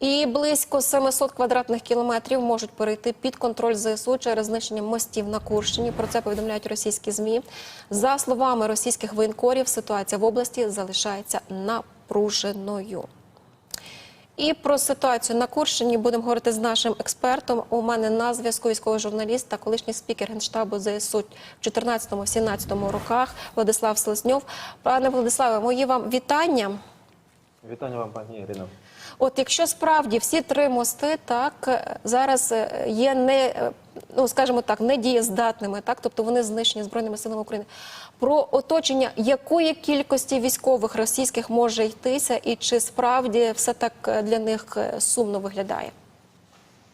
І близько 700 квадратних кілометрів можуть перейти під контроль ЗСУ через знищення мостів на Курщині. Про це повідомляють російські змі. За словами російських воєнкорів, ситуація в області залишається напруженою. І про ситуацію на Курщині будемо говорити з нашим експертом. У мене на зв'язку військовий журналіст та колишній спікер генштабу ЗСУ в 2014-2017 роках Владислав Селезньов. Пане Владиславе, мої вам вітання. Вітання вам, пані Ірино. От якщо справді всі три мости так е, зараз е, є не е, ну скажімо так, недієздатними, так тобто вони знищені збройними силами України. Про оточення якої кількості військових російських може йтися, і чи справді все так для них сумно виглядає?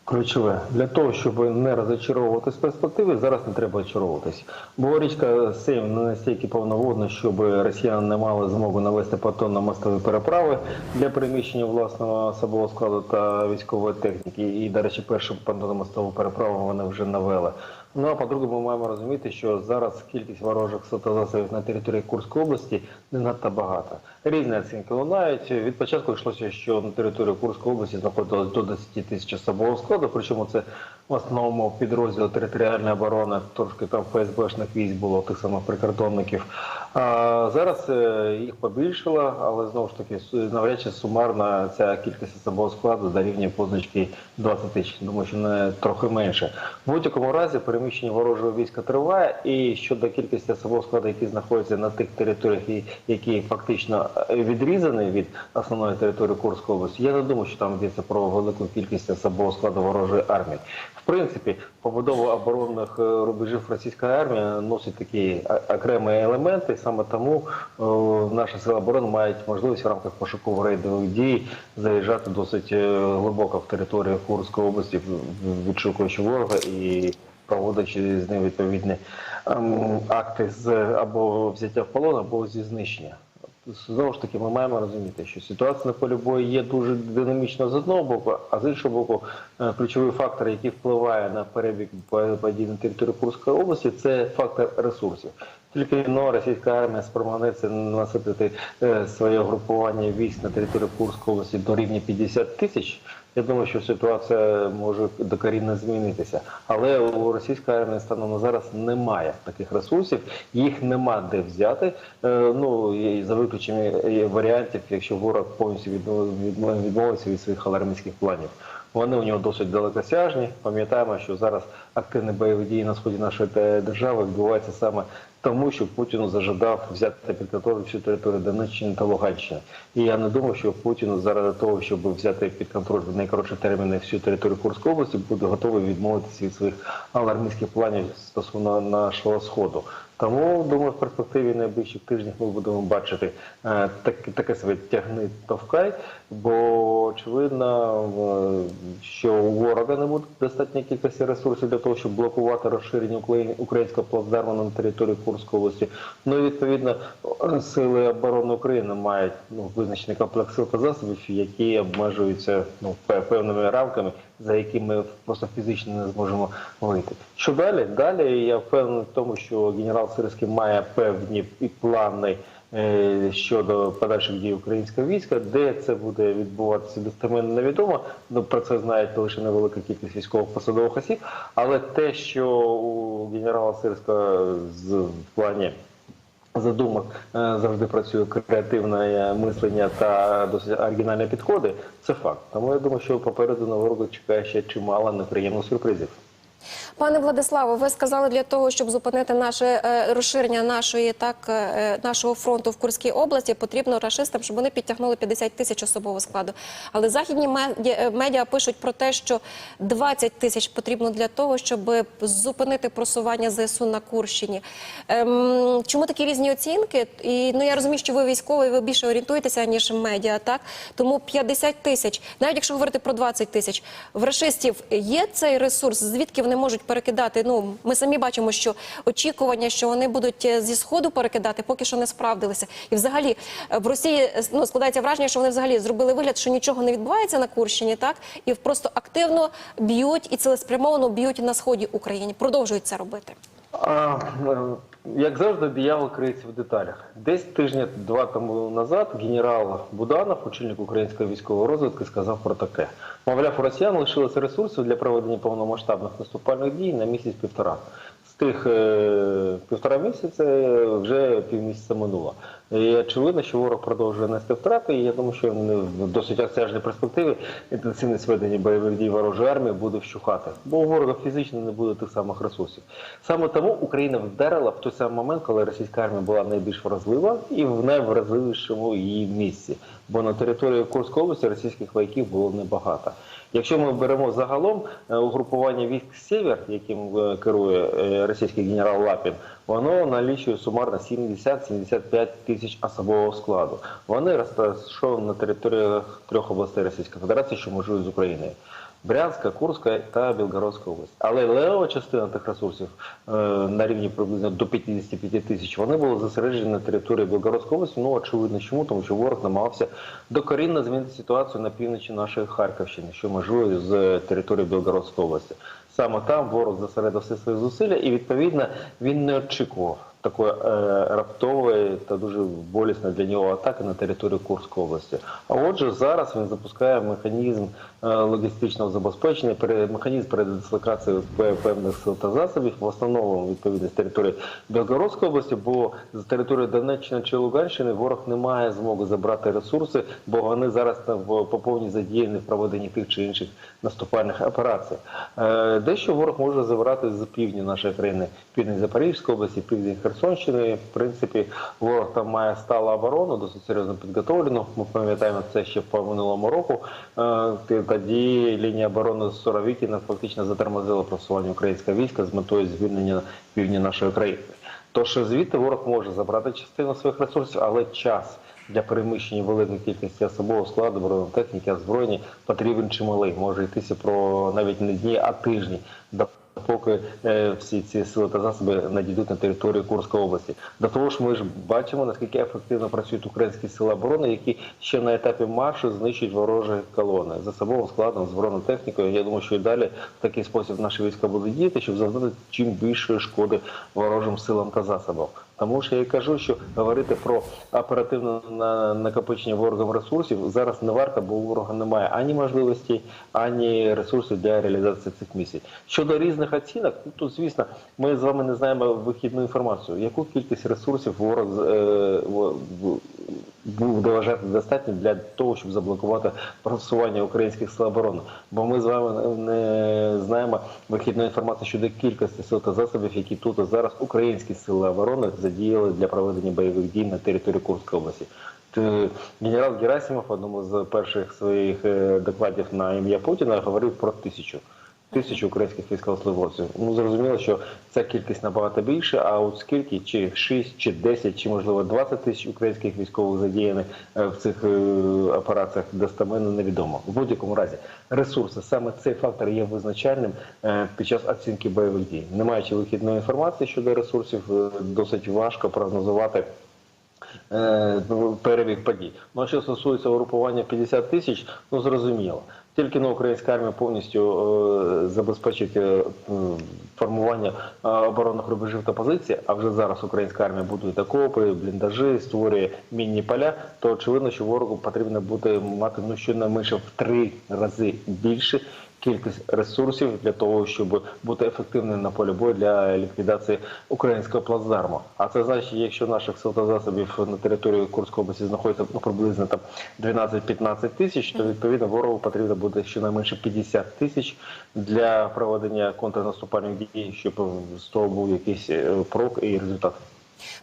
Ключове для того, щоб не розочаровувати з перспективи, зараз не треба очаровуватись. Бо річка Сейм не настільки повноводна, щоб росіяни не мали змогу навести на мостові переправи для переміщення власного особового складу та військової техніки. І, до речі, першу понтонно-мостову переправу вони вже навели. Ну а по-друге, ми маємо розуміти, що зараз кількість ворожих сотозасобів на території Курської області не надто багато. Різні оцінки лунають. Від початку йшлося, що на території Курської області знаходилось до 10 тисяч особового складу, причому це в основному підрозділ територіальної оборони, трошки там ФСБшних військ було, тих самих прикордонників. А зараз е, їх побільшало, але знову ж таки навряд чи сумарна ця кількість особового складу дорівнює позначки 20 тисяч. Думаю, що не трохи менше. В будь-якому разі переміщення ворожого війська триває. І щодо кількості особового складу, які знаходяться на тих територіях, які фактично е, відрізані від основної території Курської області, я не думаю, що там йдеться про велику кількість особового складу ворожої армії. В принципі, побудова оборонних е, рубежів російської армії носить такі а- окремі елементи. Саме тому е, наші сили оборони мають можливість в рамках пошуково-рейдових дій заїжджати досить е, глибоко в територію Курської області, відшукуючи ворога і проводячи з ним відповідні ем, акти з або взяття в полон, або зі знищення. Знову ж таки, ми маємо розуміти, що ситуація на полі бою є дуже динамічна з одного боку, а з іншого боку, е, ключовий фактор, який впливає на перебіг подій на території Курської області, це фактор ресурсів. Тільки но російська армія спромагнеться наситити е, своє групування військ на території Курської області до рівня 50 тисяч. Я думаю, що ситуація може докорінно змінитися. Але у російської армії станом на зараз немає таких ресурсів, їх нема де взяти. Е, Ну і за виключенням е, варіантів, якщо ворог повністю відмов- відмов- відмовиться від своїх алармійських планів. Вони у нього досить далекосяжні. Пам'ятаємо, що зараз активні бойові дії на сході нашої держави відбуваються саме тому, що Путіну зажадав взяти під контроль всю територію Донеччини та Луганщини. І я не думаю, що Путін заради того, щоб взяти під контроль в найкоротші терміни всю територію Курської області, буде готовий відмовитися від своїх алармійських планів стосовно нашого сходу. Тому думаю, в перспективі найближчих тижнів ми будемо бачити е, так, таке себе тягни товкай, бо очевидно, що у ворога не буде достатньо кількості ресурсів для того, щоб блокувати розширення Украї- українського плацдарму на території Курської області. Ну і відповідно сили оборони України мають ну, визначений комплекс сил та засобів, які обмежуються ну, певними рамками, за які ми просто фізично не зможемо вийти. Що далі? Далі я впевнений в тому, що генерал Сирський має певні плани е, щодо подальших дій українського війська, де це буде відбуватися достеменно невідомо. Ну про це знають лише невелика кількість військових посадових осіб. Але те, що у генерала Сирського з в плані задумок е, завжди працює креативне мислення та досить оригінальні підходи. Це факт. Тому я думаю, що попереду на року чекає ще чимало неприємних сюрпризів. Пане Владиславе, ви сказали для того, щоб зупинити наше е, розширення нашої так е, нашого фронту в Курській області, потрібно рашистам, щоб вони підтягнули 50 тисяч особового складу. Але західні медіа, е, пишуть про те, що 20 тисяч потрібно для того, щоб зупинити просування ЗСУ на Курщині. Ем, чому такі різні оцінки? І ну я розумію, що ви військовий, ви більше орієнтуєтеся ніж медіа, так тому 50 тисяч, навіть якщо говорити про 20 тисяч, в рашистів є цей ресурс, звідки вони можуть перекидати. Ну ми самі бачимо, що очікування, що вони будуть е, зі сходу перекидати, поки що не справдилися. І взагалі е, в Росії е, ну складається враження, що вони взагалі зробили вигляд, що нічого не відбувається на Курщині, так і просто активно б'ють і цілеспрямовано б'ють на сході України. Продовжують це робити. А, е, як завжди, диявол криється в деталях. Десь тижня два тому назад генерал Буданов, очільник української військової розвідки, сказав про таке: мовляв, у росіян лишилося ресурсів для проведення повномасштабних наступальних дій на місяць-півтора. Тих е, півтора місяця вже півмісяця минуло. І очевидно, що ворог продовжує нести втрати, і я думаю, що в досить осяжній перспективі інтенсивне сведення бойових дій ворожої армії буде вщухати, бо у ворога фізично не буде тих самих ресурсів. Саме тому Україна вдарила в той самий момент, коли російська армія була найбільш вразлива і в найвразливішому її місці. Бо на території Курської області російських вояків було небагато. Якщо ми беремо загалом е, угрупування військ Сєвєр, яким е, керує е, російський генерал Лапін, воно налічує сумарно 70-75 тисяч особового складу. Вони розташовані на територіях трьох областей Російської Федерації, що межують з Україною. Брянська, Курська та Білгородська область. Але левова частина тих ресурсів е, на рівні приблизно до 55 тисяч вони були зосереджені на території Білгородської області. Ну очевидно, чому тому, що ворог намагався докорінно змінити ситуацію на півночі нашої Харківщини, що межує з території Білгородської області. Саме там ворог зосередив всі свої зусилля, і відповідно він не очікував такої е, раптової та дуже болісної для нього атаки на територію Курської області. А отже, зараз він запускає механізм е, логістичного забезпечення, механізм передислокації певних сил та засобів, в основному відповідно з території Білгородської області, бо з території Донеччини чи Луганщини ворог не має змоги забрати ресурси, бо вони зараз там в по задіяні в проведенні тих чи інших наступальних операцій. Е, Дещо ворог може забрати з півдня нашої країни, південь Запорізької області, південь Херсонщини. В принципі, ворог там має сталу оборону, досить серйозно підготовлену. Ми пам'ятаємо це ще по минулому року. Е, Тоді лінія оборони Соровікіна фактично затормозила просування українського війська з метою звільнення півдня нашої країни. Тож звідти ворог може забрати частину своїх ресурсів, але час для переміщення великої кількості особового складу, бронетехніки, озброєння потрібен чималий. Може йтися про навіть не дні, а тижні. Поки е, всі ці сили та засоби надійдуть на територію Курської області. До того ж, ми ж бачимо, наскільки ефективно працюють українські сили оборони, які ще на етапі маршу знищують ворожі колони з особовим складом, з бронетехнікою. Я думаю, що і далі в такий спосіб наші війська будуть діяти, щоб завдати чим більшої шкоди ворожим силам та засобам. Тому ж я і кажу, що говорити про оперативне накопичення ворогом ресурсів зараз не варто, бо ворога немає ані можливості, ані ресурсів для реалізації цих місій. Щодо різних оцінок, ну, то звісно, ми з вами не знаємо вихідну інформацію. Яку кількість ресурсів ворог е, буде вважати достатньо для того, щоб заблокувати просування українських сил оборони. Бо ми з вами не знаємо вихідної інформації щодо кількості сил та засобів, які тут і зараз українські сили оборони задіяли для проведення бойових дій на території Курської області. Генерал Герасимов в одному з перших своїх е, докладів на ім'я Путіна говорив про тисячу. Тисячу українських військовослужбовців. Ну зрозуміло, що ця кількість набагато більше. А от скільки, чи 6, чи 10, чи можливо 20 тисяч українських військових задіяних е, в цих е, операціях достеменно невідомо. В будь-якому разі ресурси саме цей фактор є визначальним е, під час оцінки бойових дій. Не маючи вихідної інформації щодо ресурсів, досить важко прогнозувати. Перебіг подій. Ну а що стосується угрупування 50 тисяч, ну зрозуміло. Тільки на українська армія повністю е, забезпечить е, формування е, оборонних рубежів та позицій, а вже зараз українська армія будує окопи, бліндажі, створює мінні поля, то очевидно, що ворогу потрібно буде мати ну щонайменше в три рази більше кількість ресурсів для того, щоб бути ефективним на полі бою для ліквідації українського плацдарму. А це значить, якщо наших сил засобів на території Курської області знаходиться ну, приблизно там 12-15 тисяч, то відповідно ворогу потрібно буде щонайменше 50 тисяч для проведення контрнаступальних дій, щоб з того був якийсь е, прок і результат.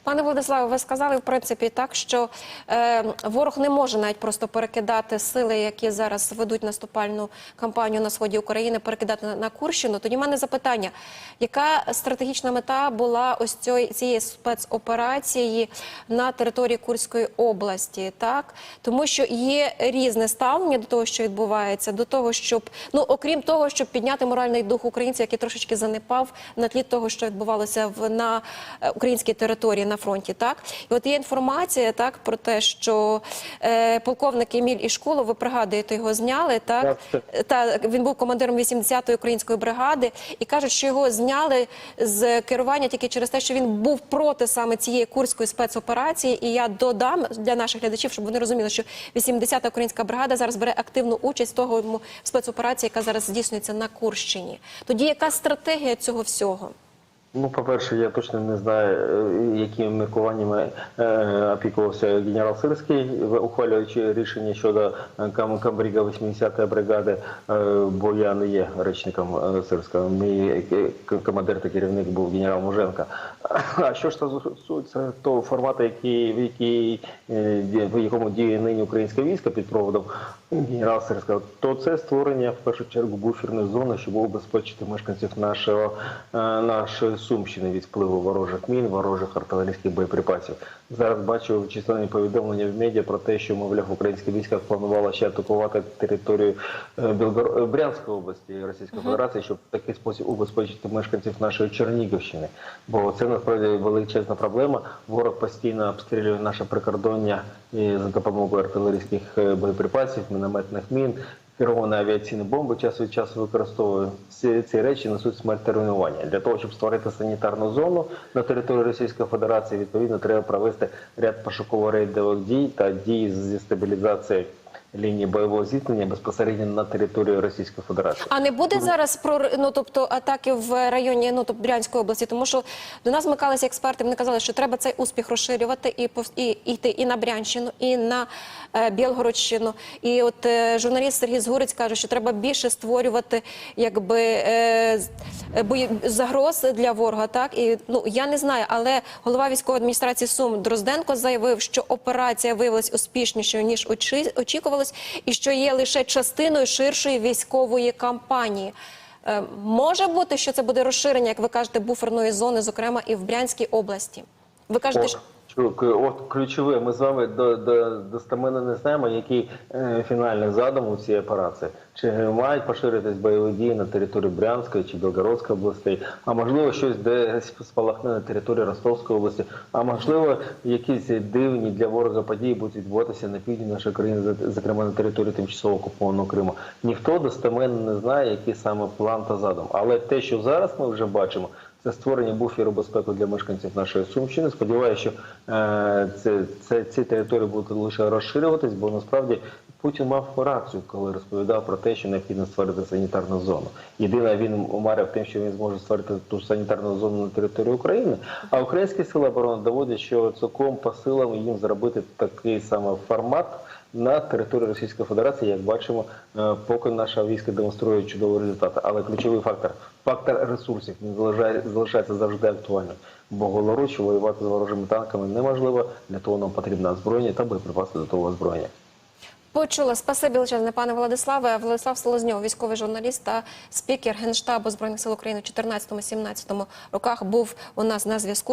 Пане Владиславе, ви сказали в принципі так, що е, ворог не може навіть просто перекидати сили, які зараз ведуть наступальну кампанію на сході України, перекидати на, на Курщину. Тоді в мене запитання: яка стратегічна мета була ось цієї, цієї спецоперації на території Курської області? Так тому що є різне ставлення до того, що відбувається, до того, щоб ну окрім того, щоб підняти моральний дух українців, який трошечки занепав на тлі того, що відбувалося в на е, українській території. Території на фронті. Так і от є інформація так про те, що е, полковник Еміль Ішкулов, ви пригадуєте, його зняли. Так Так, та він був командиром 80-ї української бригади, і кажуть, що його зняли з керування тільки через те, що він був проти саме цієї курської спецоперації. І я додам для наших глядачів, щоб вони розуміли, що 80-та українська бригада зараз бере активну участь в того в спецоперації, яка зараз здійснюється на Курщині. Тоді яка стратегія цього всього? Ну, по-перше, я точно не знаю, е, якими міркуваннями е, опікувався генерал Сирський, ухвалюючи рішення щодо е, камбріга 80-ї бригади, бо я не є речником Сирського. Мій командир та керівник був генерал Муженко. А що ж стосується того формату, який, в, який, в якому діє нині українське військо під проводом генерала Сирського, то це створення в першу чергу буферної зони, щоб убезпечити мешканців нашого нашої Сумщини від впливу ворожих мін, ворожих артилерійських боєприпасів. Зараз бачу численні повідомлення в медіа про те, що мовляв українське військо планувало ще атакувати територію е, Білгор... е, Брянської області Російської Федерації, щоб в такий спосіб убезпечити мешканців нашої Чернігівщини. Бо це насправді величезна проблема. Ворог постійно обстрілює наше прикордоння і за допомогою артилерійських е, боєприпасів, мінометних мін. Керовані авіаційні бомби час від часу використовують. Всі ці речі несуть смерть руйнування. Для того, щоб створити санітарну зону на території Російської Федерації, відповідно треба провести ряд пошуково-рейдових дій та дій зі стабілізації лінії бойового зіткнення безпосередньо на території Російської Федерації. А не буде зараз про ну тобто атаки в районі ну тобто Брянської області, тому що до нас змикалися експерти. Вони казали, що треба цей успіх розширювати і і йти і на Брянщину, і на е, Білгородщину. І от е, журналіст Сергій Згурець каже, що треба більше створювати якби е, е, бої загроз для ворога. Так і ну я не знаю, але голова військової адміністрації Сум Дрозденко заявив, що операція виявилась успішнішою ніж очі- очікувалось, і що є лише частиною ширшої військової кампанії. Е, може бути, що це буде розширення, як ви кажете, буферної зони, зокрема і в Брянській області. Ви кажете, що К- от ключове, ми з вами до, до, достеменно не знаємо, який е, фінальний задум у цій операції. Чи мають поширитись бойові дії на території Брянської чи Білгородської областей, а можливо щось десь спалахне на території Ростовської області, а можливо якісь дивні для ворога події будуть відбуватися на півдні нашої країни, зокрема на території тимчасово окупованого Криму. Ніхто достеменно не знає, який саме план та задум. Але те, що зараз ми вже бачимо, це створення буферу безпеки для мешканців нашої Сумщини. Сподіваюся, що е, це, це, ці території будуть лише розширюватись, бо насправді Путін мав рацію, коли розповідав про те, що необхідно створити санітарну зону. Єдине, він умарив тим, що він зможе створити ту санітарну зону на території України. А українські сили оборони доводять, що цілком по силам їм зробити такий саме формат. На території Російської Федерації, як бачимо, е, поки наша війська демонструє чудові результати. Але ключовий фактор фактор ресурсів він залишає- залишається завжди актуальним. Бо голоруч воювати з ворожими танками неможливо. Для того нам потрібно озброєння та боєприпаси до того озброєння. почула спасибі величезне, пане Владиславе. Владислав Солозньов, військовий журналіст та спікер Генштабу збройних сил України в 14-17 роках, був у нас на зв'язку.